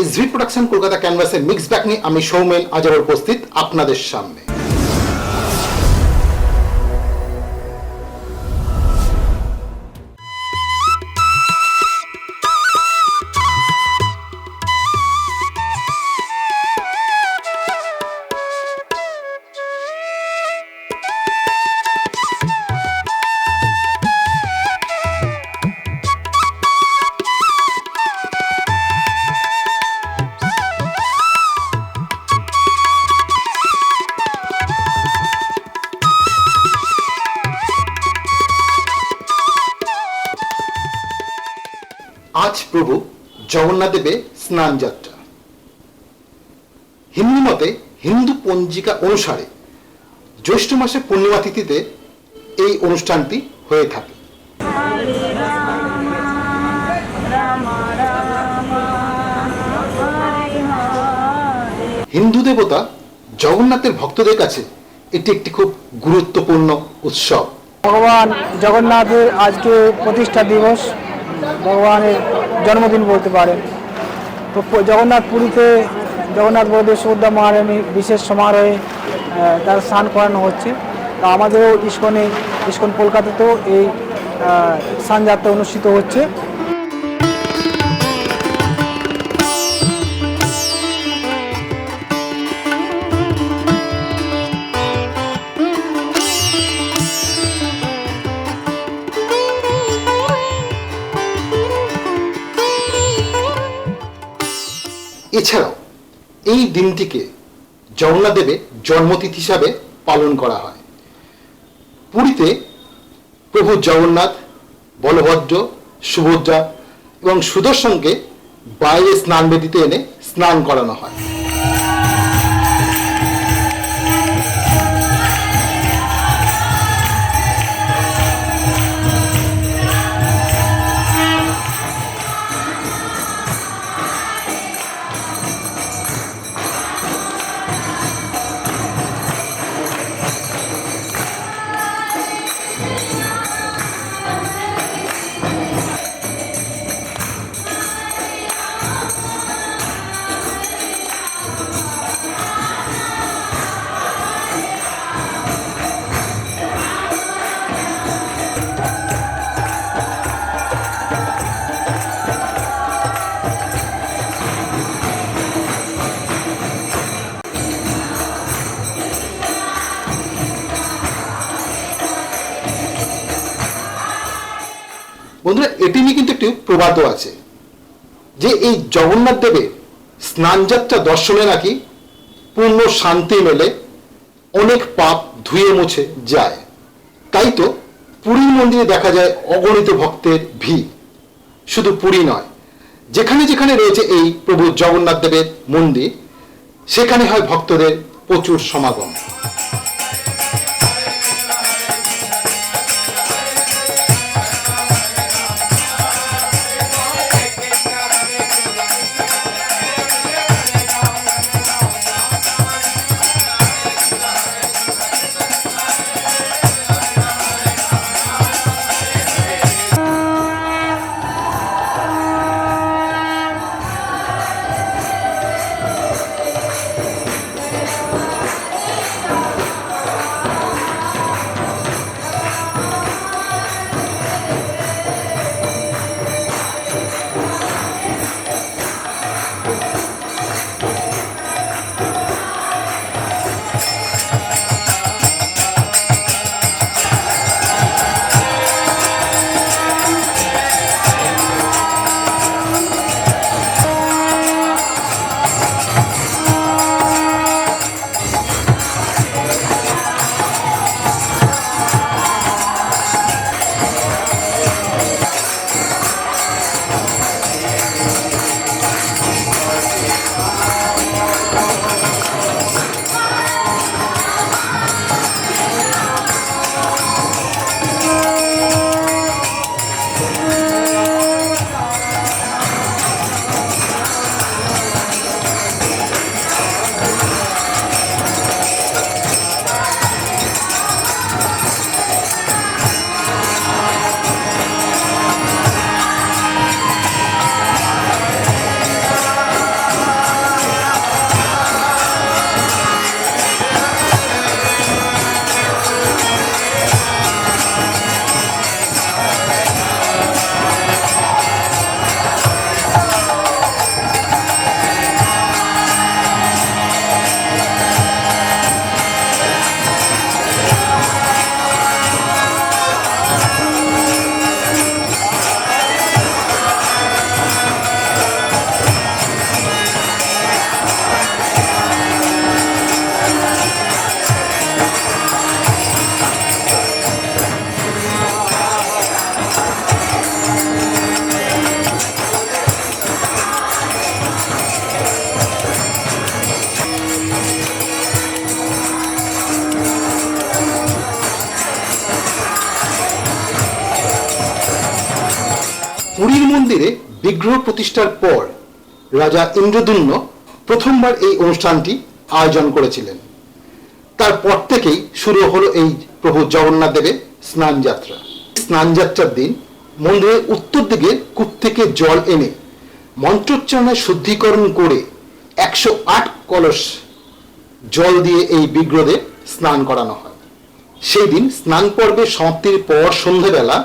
SV production Kolkata ক্যানভাসের mix back নিয়ে আমি সৌমেন আজ উপস্থিত আপনাদের সামনে। আজ প্রভু জগন্নাথ দেবে স্নান যাত্রা হিন্দু মতে হিন্দু পঞ্জিকা অনুসারে জ্যৈষ্ঠ মাসের পূর্ণিমা তিথিতে এই অনুষ্ঠানটি হয়ে থাকে। হিন্দু দেবতা জগন্নাথের ভক্তদের কাছে এটি একটি খুব গুরুত্বপূর্ণ উৎসব। ভগবান জগন্নাথের আজকে প্রতিষ্ঠা দিবস। ভগবানের জন্মদিন বলতে পারেন তো জগন্নাথ পুরীতে জগন্নাথ বলদেব সুভদ্রা মহারানী বিশেষ সমারোহে তার স্নান করানো হচ্ছে। তো আমাদেরও ইস্কনে, ইস্কন কলকাতাতেও এই স্নানযাত্রা অনুষ্ঠিত হচ্ছে। এছাড়াও, এই দিনটিকে জগন্নাথ দেবের জন্মতিথি হিসাবে পালন করা হয়। পুরীতে প্রভু জগন্নাথ, বলভদ্র, সুভদ্রা এবং সুদর্শনকে বাইরে স্নান বেদিতে এনে স্নান করানো হয়। বন্ধুরা, এটি নিয়ে কিন্তু একটি প্রবাদও আছে যে এই জগন্নাথ দেবের স্নানযাত্রা দর্শনে নাকি পূর্ণ শান্তি মেলে, অনেক পাপ ধুয়ে মুছে যায়। তাই তো পুরীর মন্দিরে দেখা যায় অগণিত ভক্তের ভিড়। শুধু পুরী নয়, যেখানে যেখানে রয়েছে এই প্রভু জগন্নাথ দেবের মন্দির, সেখানে হয় ভক্তদের প্রচুর সমাগম। পুরীর মন্দিরে বিগ্রহ প্রতিষ্ঠার পর রাজা ইন্দ্রদুম্ন প্রথমবার এই অনুষ্ঠানটি আয়োজন করেছিলেন। তারপর থেকেই শুরু হলো এই প্রভু জগন্নাথ দেবের স্নান যাত্রা। স্নান যাত্রার দিন মন্দিরের উত্তর দিকে কূপ থেকে জল এনে মন্ত্রোচ্চারণে শুদ্ধিকরণ করে একশো আট কলস জল দিয়ে এই বিগ্রহদের স্নান করানো হয়। সেই দিন স্নান পর্বের সমাপ্তির পর সন্ধ্যাবেলা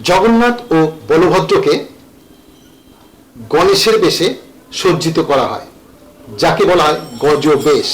জগন্নাথ ও বলভদ্রকে গণেশের বেশে সজ্জিত করা হয় যাকে বলা হয় গজ বেশ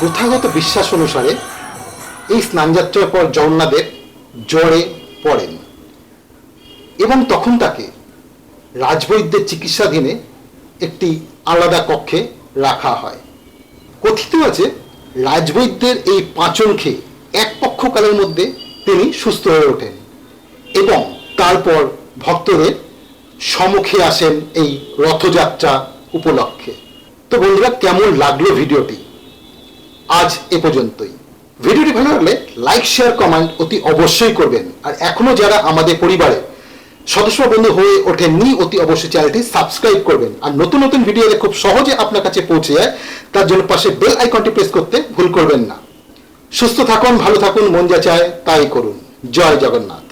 প্রথাগত বিশ্বাস অনুসারে এই স্নানযাত্রার পর জগন্নাথের জ্বরে পড়েন এবং তখন তাকে রাজবৈদ্যের চিকিৎসাধীনে একটি আলাদা কক্ষে রাখা হয়। কথিত আছে, রাজবৈদ্যের এই পাচন খেয়ে এক পক্ষকালের মধ্যে তিনি সুস্থ হয়ে ওঠেন এবং তারপর ভক্তদের সম্মুখে আসেন এই রথযাত্রা উপলক্ষে। তো বন্ধুরা, কেমন লাগল ভিডিওটি? আজ এ পর্যন্তই। ভিডিওটি ভালো লাগলে লাইক শেয়ার কমেন্ট অতি অবশ্যই করবেন। আর এখনও যারা আমাদের পরিবারে সদস্য বন্ধু হয়ে ওঠেননি, অতি অবশ্যই চ্যানেলটি সাবস্ক্রাইব করবেন। আর নতুন নতুন ভিডিও এলে খুব সহজে আপনার কাছে পৌঁছে যায়। তার জন্য পাশে বেল আইকনটি প্রেস করতে ভুল করবেন না। সুস্থ থাকুন, ভালো থাকুন, মন যা চায় তাই করুন। জয় জগন্নাথ।